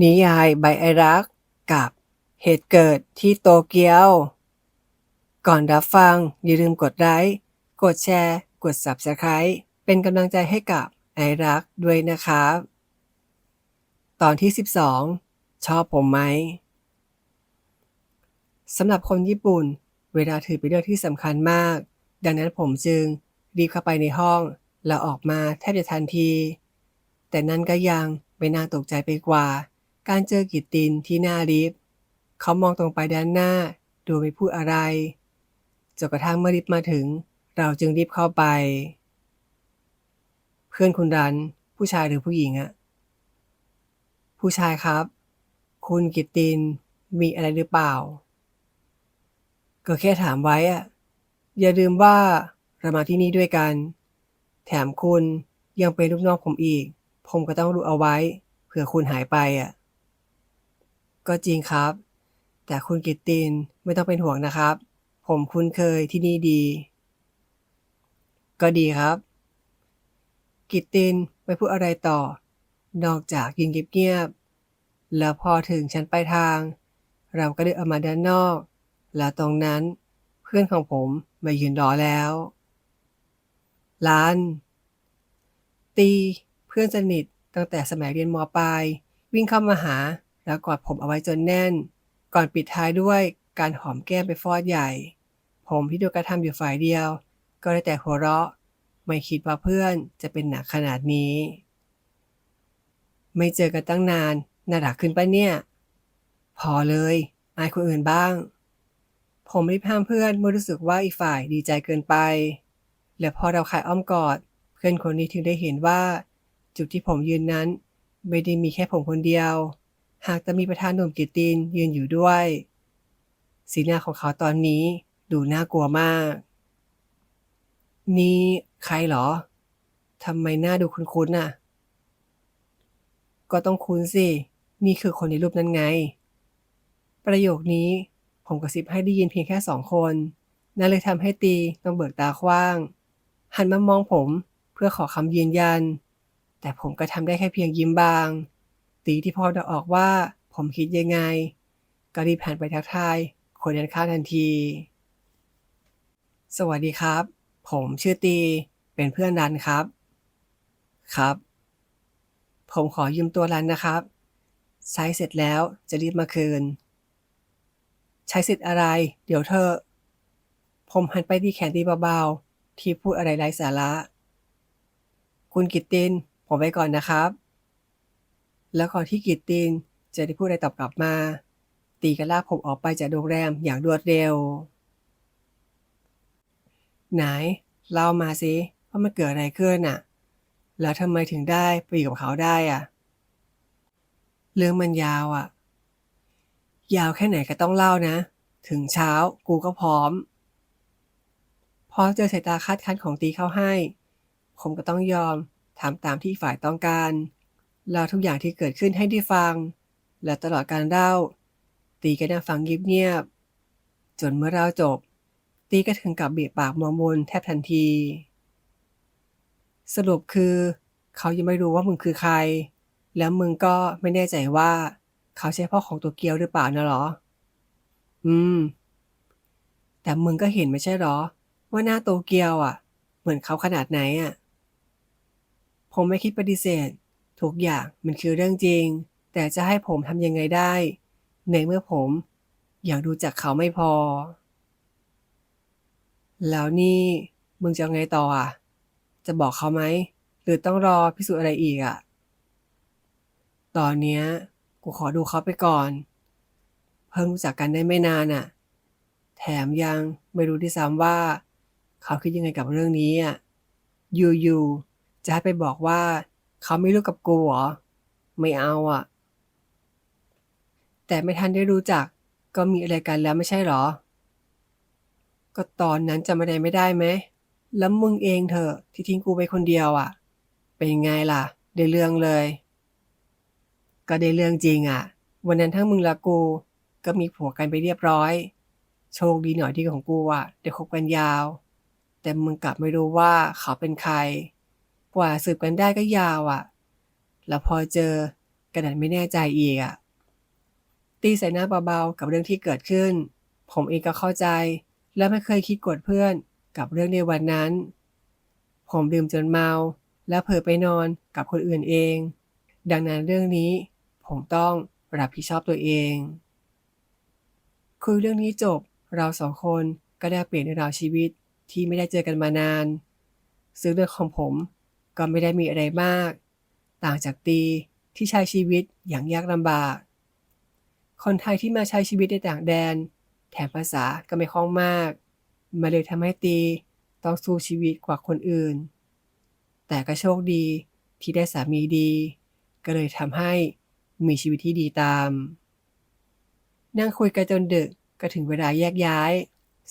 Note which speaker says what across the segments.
Speaker 1: นิยายใบไอรัก กับเหตุเกิดที่โตเกียว ก่อนรับฟัง อย่าลืมกดไลค์กดแชร์ กด Subscribe เป็นกำลังใจให้กับไอรักด้วยนะครับ ตอนที่ 12 ชอบผมไหมสำหรับคนญี่ปุ่น เวลาถือเป็นเรื่องที่สำคัญมาก ดังนั้นผมจึงรีบเข้าไปในห้อง แล้วออกมาแทบจะทันที แต่นั่นก็ยังไม่น่าตกใจไปกว่า การเจอกิตตินที่หน้าลิฟต์เขามองตรงไปด้านหน้าดูไม่พูดอะไรจนกระทั่งเมื่อลิฟต์มาถึง เราจึงรีบเข้าไป เพื่อนคุณรัน ผู้ชายหรือผู้หญิงอะผู้ชายครับ คุณกิตตินมีอะไรหรือเปล่า ก็แค่ถามไว้อะอย่าลืมว่าเรามาที่นี่ด้วยกัน แถมคุณยังเป็นลูกน้องผมอีก ผมก็ต้องรู้เอาไว้ เผื่อคุณหายไปอะ ก็จริงครับ แต่คุณกิตตินไม่ต้องเป็นห่วงนะครับ ผมคุ้นเคยที่นี่ดี ก็ดีครับ กิตตินไม่พูดอะไรต่อ นอกจากยืนเงียบๆแล้วพอถึงชั้นปลายทาง เราก็เดินออกมาด้านนอก แล้วตรงนั้นเพื่อนของผมมายืนรอแล้วร้าน ตี เพื่อนสนิทตั้งแต่สมัยเรียนมปลาย วิ่งเข้ามาหา แล้วกอดผมเอาไว้จนแน่น ก่อนปิดท้ายด้วยการหอมแก้มไปฟอดใหญ่ ผมที่ดนกระทำอยู่ฝ่ายเดียว ก็ได้แต่หัวเราะ ไม่คิดว่าเพื่อนจะเป็นหนักขนาดนี้ ไม่เจอกันตั้งนานน่ารักขึ้นปะเนี่ย พอเลยอายคนอื่นบ้าง ผมรีบห้ามเพื่อนเมื่อรู้สึกว่าอีกฝ่ายดีใจเกินไป และพอเราขายอ้อมกอด เพื่อนคนนี้ถึงได้เห็นว่า จุดที่ผมยืนนั้น ไม่ได้มีแค่ผมคนเดียว หากจะมีประธานหนุ่มกิตินยืนอยู่ด้วย สีหน้าของเขาตอนนี้ดูน่ากลัวมาก นี่ใครเหรอทำไมหน้าดูคุ้นๆน่ะ ก็ต้องคุ้นสิ นี่คือคนในรูปนั้นไง ประโยคนี้ผมกระซิบให้ได้ยินเพียงแค่สองคนนั่นเลยทำให้ตีต้องเบิกตาคว้าง หันมามองผมเพื่อขอคำยืนยัน แต่ผมก็ทำได้แค่เพียงยิ้มบาง ตีที่พอจะออกว่า ผมคิดยังไง ก็รีบหันไปทักทายคนนั้นข้างทันที สวัสดีครับ ผมชื่อตี เป็นเพื่อนรันครับ ครับ ผมขอยืมตัวรันนะครับ ใช้เสร็จแล้วจะรีบมาคืน ใช้สิทธิ์อะไร เดี๋ยวเธอ ผมหันไปที่แขนตีเบาๆ ที่พูดอะไรไร้สาระ คุณกิตติน ผมไปก่อนนะครับ แล้วก่อนที่กิตตินจะได้พูดอะไรตอบกลับมา ตีก็ลากผมออกไปจากโรงแรมอย่างรวดเร็ว ไหนเล่ามาสิว่ามันเกิดอะไรขึ้นน่ะ แล้วทำไมถึงได้ไปอยู่กับเขาได้อะ เรื่องมันยาวอะ ยาวแค่ไหนก็ต้องเล่านะ ถึงเช้ากูก็พร้อม พอเจอสายตาคาดคั้นของตีเข้าให้ ผมก็ต้องยอมทำตามที่ฝ่ายต้องการ เล่าทุกอย่างที่เกิดขึ้นให้ได้ฟัง และตลอดการเล่า ตีก็นั่งฟังเงียบๆจนเมื่อเล่าจบ ตีก็ถึงกับเบียดปากมองบนแทบทันที สรุปคือ เขายังไม่รู้ว่ามึงคือใคร แล้วมึงก็ไม่แน่ใจว่า เขาใช่พ่อของตัวเกียวหรือเปล่านะหรอ อืม แต่มึงก็เห็นไม่ใช่หรอ ว่าหน้าโตเกียวอะ เหมือนเขาขนาดไหนอะผมไม่คิดปฏิเสธ ทุกอย่างมันคือเรื่องจริง แต่จะให้ผมทำยังไงได้ ในเมื่อผมอยากดูจากเขาไม่พอ แล้วนี่มึงจะไงต่ออะ จะบอกเขาไหม หรือต้องรอพิสูจน์อะไรอีกอะ ตอนเนี้ย กูขอดูเขาไปก่อน เพิ่งรู้จักกันได้ไม่นานอะ แถมยังไม่รู้ที่ซ้ำว่า เขาคิดยังไงกับเรื่องนี้อะ อยู่ๆจะให้ไปบอกว่า เขาไม่รู้กับกูเหรอ ไม่เอาอะ แต่ไม่ทันได้รู้จัก ก็มีอะไรกันแล้วไม่ใช่เหรอ ก็ตอนนั้นจำอะไรไม่ได้ไหม แล้วมึงเองเถอะที่ทิ้งกูไปคนเดียวอะ เป็นไงล่ะ ได้เรื่องเลย ก็ได้เรื่องจริงอะ วันนั้นทั้งมึงและกู ก็มีผัวกันไปเรียบร้อย โชคดีหน่อยที่ของกูอะได้คบกันยาว แต่มึงกลับไม่รู้ว่าเขาเป็นใคร กว่าสืบกันได้ก็ยาวอะ แล้วพอเจอกระดันไม่แน่ใจอีกอะตีใส่หน้าเบาๆกับเรื่องที่เกิดขึ้น ผมเองก็เข้าใจ และไม่เคยคิดกดเพื่อนกับเรื่องในวันนั้น ผมดื่มจนเมาและเผลอไปนอนกับคนอื่นเอง ดังนั้นเรื่องนี้ผมต้องรับผิดชอบตัวเอง คุยเรื่องนี้จบเราสองคนก็ได้เปลี่ยนเรื่องราวชีวิตที่ไม่ได้เจอกันมานาน ซึ่งเรื่องของผม ก็ไม่ได้มีอะไรมาก ต่างจากตีที่ใช้ชีวิตอย่างยากลำบาก คนไทยที่มาใช้ชีวิตในต่างแดน แถมภาษาก็ไม่คล่องมากมาเลยทำให้ตีต้องสู้ชีวิตกว่าคนอื่น แต่ก็โชคดีที่ได้สามีดี ก็เลยทำให้มีชีวิตที่ดีตาม นั่งคุยกันจนดึกก็ถึงเวลาแยกย้าย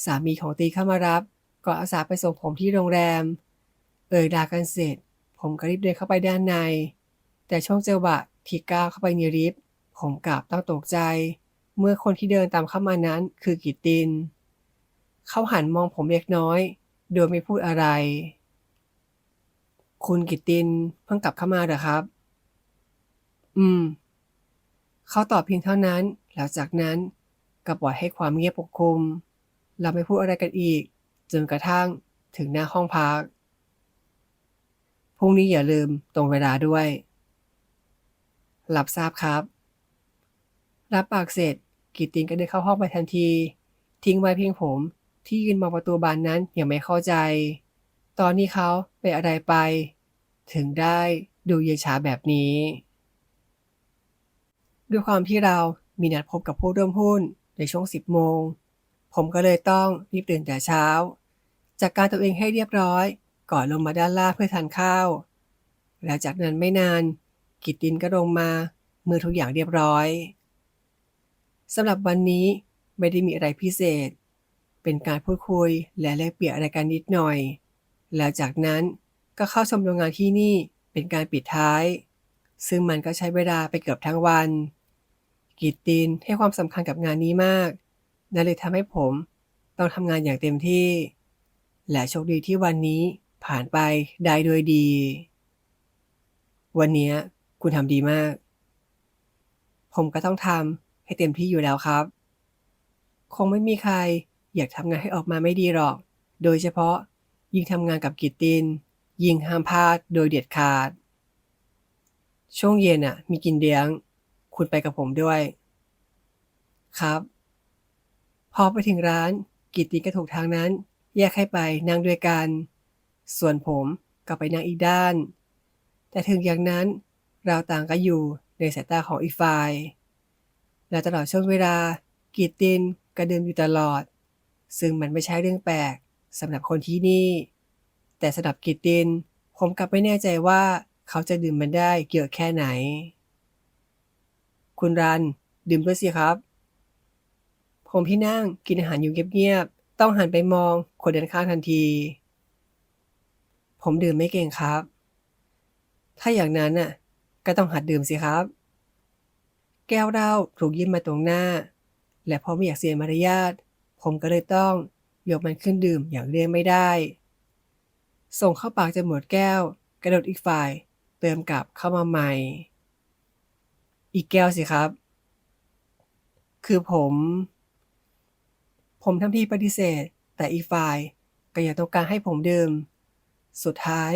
Speaker 1: สามีของตีเข้ามารับ ก็อาสาไปส่งผมที่โรงแรม เอ่ยดากันเสร็จ ผมก็รีบเดินเข้าไปด้านใน แต่ช่วงเจังหวะที่ก้าวเข้าไปในลิฟต์ผมกลับต้องตกใจ เมื่อคนที่เดินตามเข้ามานั้นคือกิติน เขาหันมองผมเล็กน้อย โดยไม่พูดอะไร คุณกิตตินเพิ่งกลับเข้ามาเหรอครับ อืม เขาตอบเพียงเท่านั้น แล้วจากนั้นก็ปล่อยให้ความเงียบปกคลุม เราไม่พูดอะไรกันอีกจนกระทั่งถึงหน้าห้องพัก พรุ่งนี้อย่าลืมตรงเวลาด้วย รับทราบครับ รับปากเสร็จ กิตตินก็เดินเข้าห้องไปทันที ทิ้งไว้เพียงผมที่ยืนมองประตูบานนั้นยังไม่เข้าใจ ตอนนี้เขาไปนอะไรไป ถึงได้ดูเยช้าแบบนี้ ด้วยความที่เรามีนัดพบกับผู้ร่วมหุ้นในช่วง 10 โมง ผมก็เลยต้องรีบตื่นแต่เช้า จากการตัวเองให้เรียบร้อย ก่อนลงมาด้านล่างเพื่อทานข้าว แล้วจากนั้นไม่นานกิตตินก็ลงมา เมื่อทุกอย่างเรียบร้อยสำหรับวันนี้ไม่ได้มีอะไรพิเศษ เป็นการพูดคุยและแลกเปลี่ยนอะไรกันนิดหน่อย แล้วจากนั้นก็เข้าชมโรงงานที่นี่เป็นการปิดท้าย ซึ่งมันก็ใช้เวลาไปเกือบทั้งวัน กิตตินให้ความสำคัญกับงานนี้มากนั่นเลยทำให้ผมต้องทำงานอย่างเต็มที่ และโชคดีที่วันนี้ ผ่านไปได้โดยดี วันนี้คุณทำดีมาก ผมก็ต้องทำให้เต็มที่อยู่แล้วครับ คงไม่มีใครอยากทำงานให้ออกมาไม่ดีหรอก โดยเฉพาะยิ่งทำงานกับกิตติน ยิ่งห้ามพลาดโดยเด็ดขาด ช่วงเย็นอะ มีกินเลี้ยง คุณไปกับผมด้วย ครับ พอไปถึงร้านกิตตินก็ถูกทางนั้น แยกให้ไปนั่งด้วยกัน ส่วนผมก็ไปนั่งอีกด้าน แต่ถึงอย่างนั้นเราต่างก็อยู่ในสายตาของอีกฝ่าย และตลอดช่วงเวลากิตตินก็เดินอยู่ตลอด ซึ่งมันไม่ใช่เรื่องแปลกสำหรับคนที่นี่ แต่สำหรับกิตตินผมกลับไม่แน่ใจว่าเขาจะดื่มมันได้เยอแค่ไหน คุณรันดื่มด้วยสิครับ ผมที่นั่งกินอาหารอยู่เงียบๆต้องหันไปมองคนเดินข้างทันที ผมดื่มไม่เก่งครับ ถ้าอย่างนั้นน่ะ ก็ต้องหัดดื่มสิครับ แก้วเหล้าถูกยื่นมาตรงหน้า และพอไม่อยากเสียมารยาท ผมก็เลยต้องยกมันขึ้นดื่มอย่างเลี่ยงไม่ได้ ส่งเข้าปากจะหมดแก้ว กระโดดอีกฝ่าย เติมกลับเข้ามาใหม่ อีกแก้วสิครับ คือผม ผมทำทีปฏิเสธ แต่อีกฝ่ายก็ยังต้องการให้ผมดื่ม สุดท้าย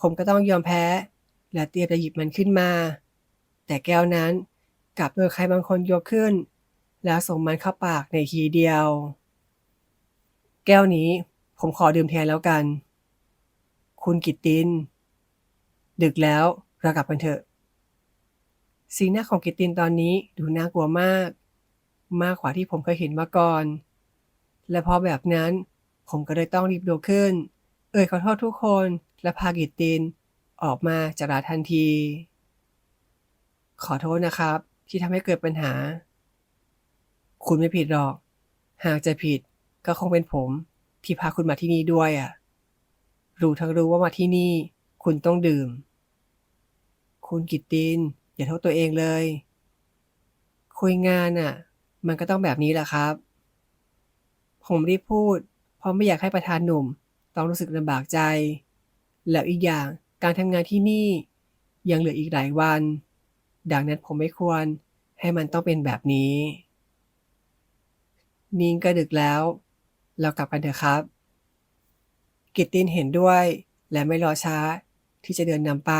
Speaker 1: ผมก็ต้องยอมแพ้ และเตรียมจะหยิบมันขึ้นมา แต่แก้วนั้นกลับโดนใครบางคนยกขึ้น แล้วส่งมันเข้าปากในทีเดียว แก้วนี้ผมขอดื่มแทนแล้วกัน คุณกิตติน ดึกแล้วเรากลับกันเถอะ สีหน้าของกิตตินตอนนี้ดูน่ากลัวมาก มากกว่าที่ผมเคยเห็นมาก่อน และพอแบบนั้นผมก็เลยต้องรีบโดดขึ้น อ่ยขอโทษทุกคนและพากิตติน ออกมาจากร้านทันที ขอโทษนะครับ ที่ทำให้เกิดปัญหา คุณไม่ผิดหรอก หากจะผิดก็คงเป็นผมที่พาคุณมาที่นี่ด้วยอะ รู้ทั้งรู้ว่ามาที่นี่ คุณต้องดื่ม คุณกิตติน อย่าโทษตัวเองเลย คุยงานอะ มันก็ต้องแบบนี้แหละครับ ผมรีบพูด เพราะไม่อยากให้ประธานหนุ่ม ต้องรู้สึกลำบากใจ แล้วอีกอย่างการทำงานที่นี่ยังเหลืออีกหลายวัน ดังนั้นผมไม่ควรให้มันต้องเป็นแบบนี้ นิงก็ดึกแล้ว เรากลับกันเถอะครับ กิตตินเห็นด้วย และไม่รอช้าที่จะเดินนำไป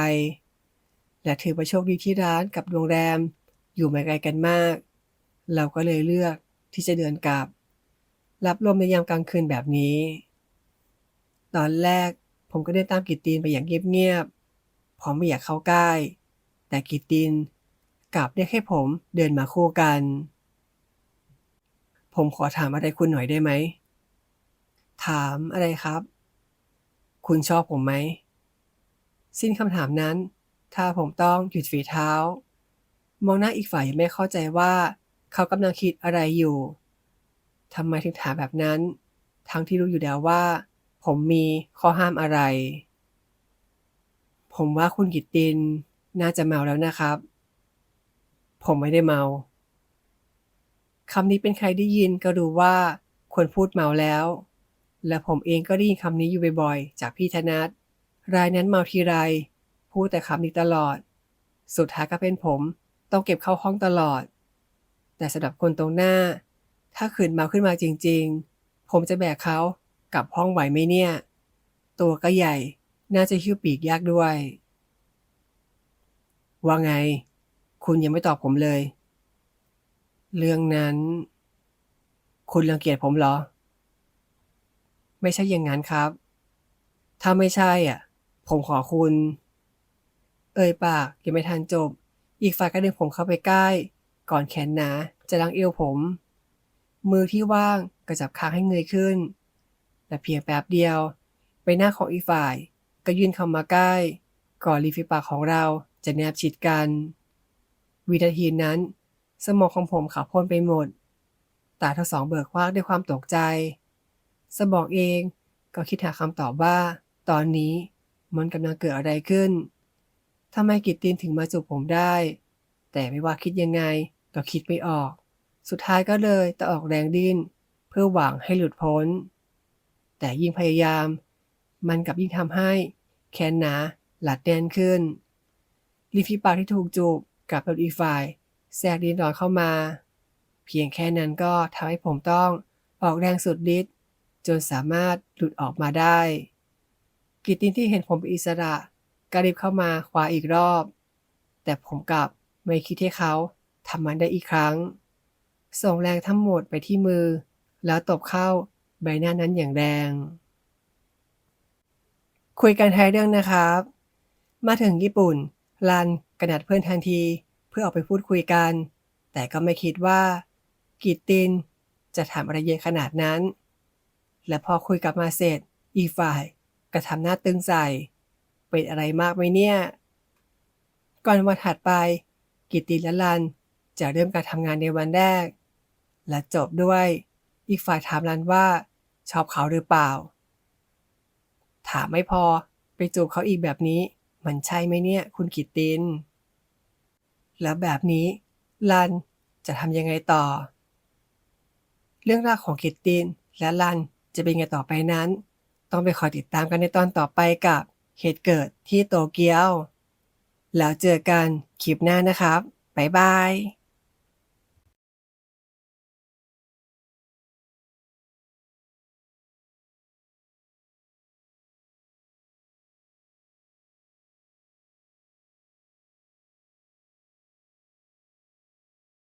Speaker 1: และถือว่าโชคดีที่ร้านกับโรงแรมอยู่ไม่ไกลกันมาก เราก็เลยเลือกที่จะเดินกลับ รับลมในยามกลางคืนแบบนี้ ตอนแรกผมก็เดินตามกิตตินไปอย่างเงียบๆผมไม่อยากเข้าใกล้ แต่กิตตินกลับเรียกให้ผมเดินมาคู่กัน ผมขอถามอะไรคุณหน่อยได้ไหม ถามอะไรครับ คุณชอบผมไหม สิ้นคำถามนั้น ถ้าผมต้องหยุดฝีเท้า มองหน้าอีกฝ่ายยังไม่เข้าใจว่า เขากำลังคิดอะไรอยู่ทำไมถึงถามแบบนั้น ทั้งที่รู้อยู่แล้วว่า ผมมีข้อห้ามอะไร ผมว่าคุณกิตตินน่าจะเมาแล้วนะครับ ผมไม่ได้เมา คำนี้เป็นใครได้ยินก็รู้ว่าคนพูดเมาแล้ว และผมเองก็ได้ยินคำนี้อยู่บ่อยๆ จากพี่ธนัทรายนั้นเมาทีไร พูดแต่คำนี้ตลอด สุดท้ายก็เป็นผมต้องเก็บเข้าห้องตลอด แต่สำหรับคนตรงหน้า ถ้าขืนเมาขึ้นมาจริง ๆ ผมจะแบกเขา กลับห้องไหวไหมเนี่ย ตัวก็ใหญ่ น่าจะหิ้วปีกยากด้วย ว่าไง คุณยังไม่ตอบผมเลย เรื่องนั้น คุณรังเกียจผมเหรอ ไม่ใช่อย่างนั้นครับ ถ้าไม่ใช่อะ ผมขอคุณ เอ่ยปากยังไม่ทันจบ อีกฝ่ายก็ดึงผมเข้าไปใกล้ ก่อนแขนหนาจะลังเอวผม มือที่ว่างก็จับค้างให้เงยขึ้น และเพียงแป๊บเดียว ใบหน้าของอีกฝ่าย ก็ยื่นเข้ามาใกล้ ก่อนริมฝีปากของเราจะแนบชิดกัน วินาทีนั้น สมองของผมขาวพลนไปหมด ตาทั้งสองเบิกวางด้วยความตกใจ สมองเองก็คิดหาคำตอบว่า ตอนนี้มันกำลังเกิดอะไรขึ้นทำไมกิตตินถึงมาจูบผมได้ แต่ไม่ว่าคิดยังไงก็คิดไม่ออก สุดท้ายก็เลยต้องออกแรงดิ้น เพื่อหวังให้หลุดพ้น แต่ยิ่งพยายาม มันกับยิ่งทำให้แขนหนาหลัดแน่นขึ้นริมฝีปากที่ถูกจูบกับโดนอีกฝ่ายแทรกดินร้อนเข้ามา เพียงแค่นั้นก็ทำให้ผมต้องออกแรงสุดฤทธิ์จนสามารถหลุดออกมาได้ กิตตินที่เห็นผมเป็นอิสระก็รีบเข้ามาคว้าอีกรอบ แต่ผมกลับไม่คิดให้เขาทำมันได้อีกครั้ง ส่งแรงทั้งหมดไปที่มือ แล้วตบเข้า ใบหน้านั้นอย่างแรง คุยกันทายเรื่องนะครับ มาถึงญี่ปุ่นลันกระดัดเพื่อนทันทีเพื่อออกไปพูดคุยกัน แต่ก็ไม่คิดว่ากิตตินจะทำอะไรเยอะขนาดนั้น และพอคุยกับมาเสร็จ อีฝ่ายก็ทำหน้าตึงใส่เป็นอะไรมากไหมเนี่ย ก่อนวันถัดไป กิตตินและลันจะเริ่มการทำงานในวันแรก และจบด้วย อีกฝ่ายถามลันว่า ชอบเขาหรือเปล่า ถามไม่พอไปจูบเขาอีกแบบนี้ มันใช่ไหมเนี่ย คุณกิตติน แล้วแบบนี้ลันจะทำยังไงต่อ เรื่องราวของกิตตินและลันจะเป็นไงต่อไปนั้น ต้องไปคอยติดตามกันในตอนต่อไปกับเหตุเกิดที่โตเกียว แล้วเจอกันคลิปหน้านะครับ บ๊ายบาย